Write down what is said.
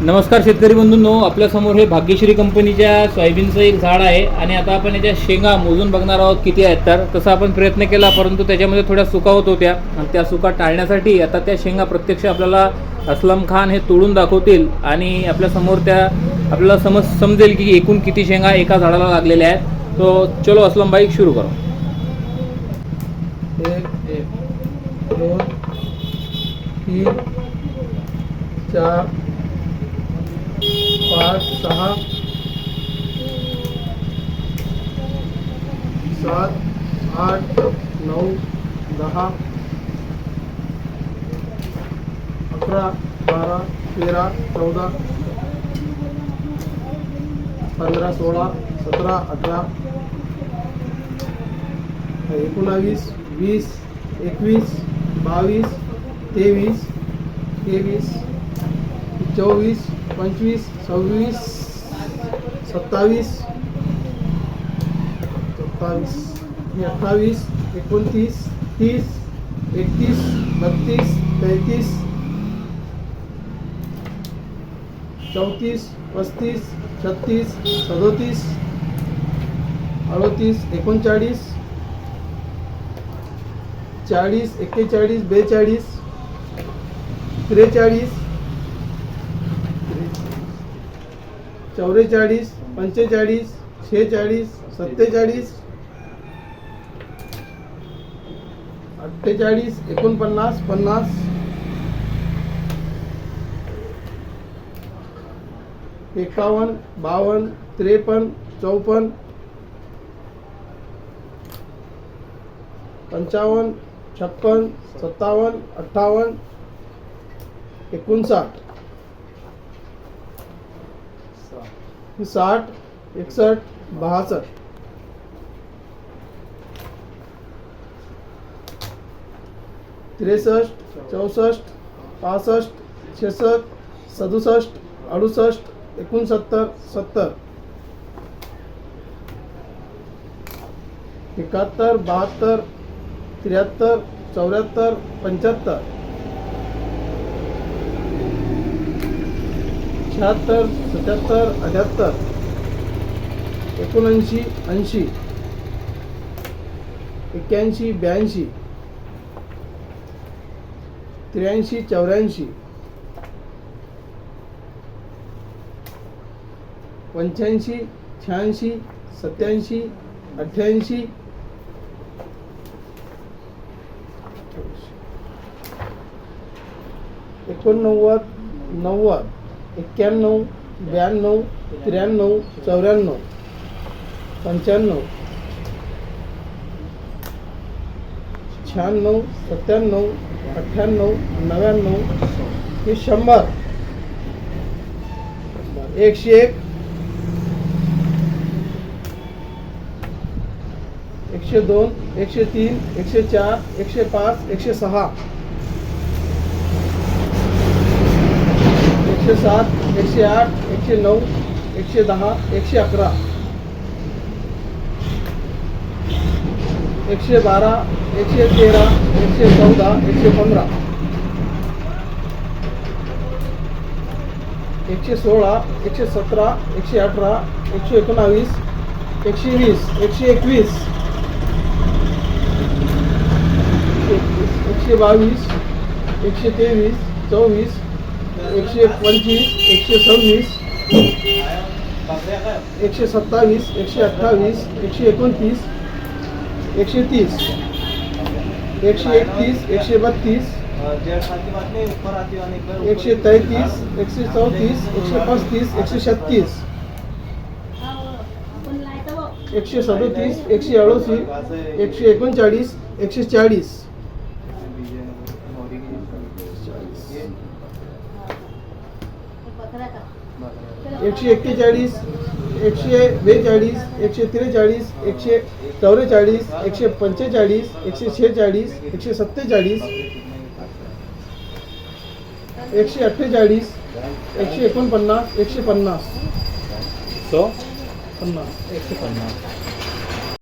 नमस्कार शेतकरी बंधूंनो आपल्यासमोर हे भाग्यश्री कंपनीच्या सोयाबीनचं एक झाड आहे आणि आता आपण याच्या शेंगा मोजून बघणार आहोत किती आहेत तर. तसा आपण प्रयत्न केला परंतु त्याच्यामध्ये थोड्या सुका होत होत्या. आणि त्या सुका टाळण्यासाठी आता त्या शेंगा प्रत्यक्ष आपल्याला असलम खान हे तोडून दाखवतील आणि आपल्यासमोर त्या आपल्याला समज समजेल की एकूण किती शेंगा एका झाडाला लागलेल्या आहेत. तो चलो असलम बाईक सुरू करू. एक एक दोन तीन चार पाच सहा. सात आठ नऊ दहा. अकरा बारा तेरा चौदा. पंधरा सोळा सतरा अठरा. एकोणावीस वीस एकवीस बावीस तेवीस तेवीस चोवीस पंचवीस सव्वीस सत्तावीस सत्तावीस अठ्ठावीस एकोणतीस तीस एकतीस बत्तीस तेहतीस चौतीस पस्तीस छत्तीस सदोतीस अडोतीस एकोणचाळीस चाळीस एक्केचाळीस बेचाळीस त्रेचाळीस चौवेचाळीस पंचेचाळीस शेहेचाळीस सत्तेचाळीस अठ्ठेचाळीस एकोणपन्नास पन्नास. एकावन्न बावन्न त्रेपन्न चौपन्न. पंचावन्न छप्पन सत्तावन्न अठ्ठावन्न. एकोणसाठ. साठ एकसष्ट बासष्ट त्रेसष्ट चौसष्ट पासष्ट छेसष्ट सदुसष्ट अडुसष्ट एकोणसत्तर सत्तर. एकाहत्तर बहात्तर त्र्याहत्तर चौऱ्याहत्तर पंच्याहत्तर. शहात्तर सत्याहत्तर अठ्याहत्तर. एकोणऐंशी ऐंशी. एक्क्याऐंशी ब्याऐंशी. त्र्याऐंशी चौऱ्याऐंशी. पंच्याऐंशी शहाऐंशी सत्याऐंशी अठ्ठ्याऐंशी. एकोणनव्वद नव्वद. एक्क्याण्णव ब्याण्णव, त्र्याण्णव, चौऱ्याण्णव, पंच्याण्णव, शहाण्णव, सत्त्याण्णव, अठ्ठ्याण्णव, नव्याण्णव, हे शंभर. एकशे एक. एकशे दोन, एकशे तीन, एकशे चार, एकशे पाच, एकशे सहा. एकशे सात एकशे आठ एकशे नऊ एकशे दहा एकशे अकरा. एकशे बारा एकशे तेरा एकशे चौदा एकशे पंधरा. एकशे सोळा एकशे सतरा एकशे अठरा एकशे एकोणावीस एकशे वीस एकशे एकवीस. एकवीस एकशे बावीस एकशे तेवीस चोवीस एकशे पंचवीस एकशे सव्वीस एकशे सत्तावीस एकशे अठ्ठावीस एकशे एकोणतीस एकशे तीस एकशे एकतीस एकशे बत्तीस एकशे तेहतीस एकशे चौतीस एकशे पस्तीस एकशे छत्तीस एकशे सदोतीस एकशे अडोतीस एकशे एकोणचाळीस एकशे चाळीस एकशे एक्केचाळीस एकशे बेचाळीस एकशे त्रेचाळीस एकशे चौवेचाळीस एकशे पंचेचाळीस एकशे शेहेचाळीस एकशे सत्तेचाळीस एकशे अठ्ठेचाळीस एकशे एकोणपन्नास एकशे पन्नास. सो पन्नास. एकशे पन्नास.